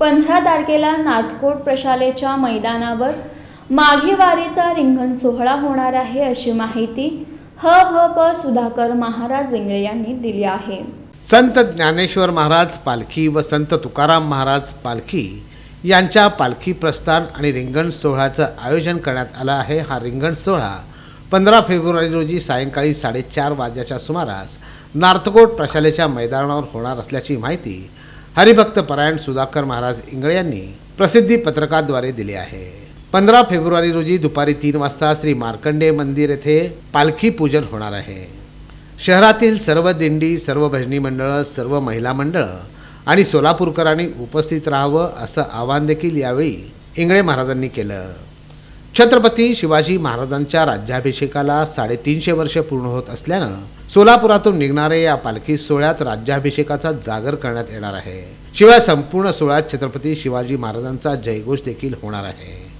पंधरा तारखेला नाथकोट प्रशालेच्या मैदानावर माघी वारीचा रिंगण सोहळा होणार आहे अशी माहिती ह भ प सुधाकर महाराज इंगळे यांनी दिली आहे. संत ज्ञानेश्वर महाराज पालखी व संत तुकाराम महाराज पालखी यांच्या पालखी प्रस्थान आणि रिंगण सोहळ्याचं आयोजन करण्यात आलं आहे. हा रिंगण सोहळा पंधरा फेब्रुवारी रोजी सायंकाळी साडेचार वाजेच्या सुमारास नार्थकोट प्रशालेच्या मैदानावर होणार असल्याची माहिती हरिभक्त परायण सुधाकर महाराज इंगळे यांनी प्रसिद्धी पत्रकाद्वारे दिली आहे. पंधरा फेब्रुवारी रोजी दुपारी तीन वाजता श्री मार्कंडे मंदिर येथे पालखी पूजन होणार आहे. शहरातील सर्व दिंडी सर्व भजनी मंडळं सर्व महिला मंडळं आणि सोलापूरकरांनी उपस्थित राहावं असं आवाहन देखील यावेळी इंगळे महाराजांनी केलं. छत्रपती शिवाजी महाराजांच्या राज्याभिषेकाला साडेतीनशे वर्ष पूर्ण होत असल्यानं सोलापुरातून निघणाऱ्या या पालखी सोहळ्यात राज्याभिषेकाचा जागर करण्यात येणार आहे. शिवाय संपूर्ण सोहळ्यात छत्रपती शिवाजी महाराजांचा जयघोष देखील होणार आहे.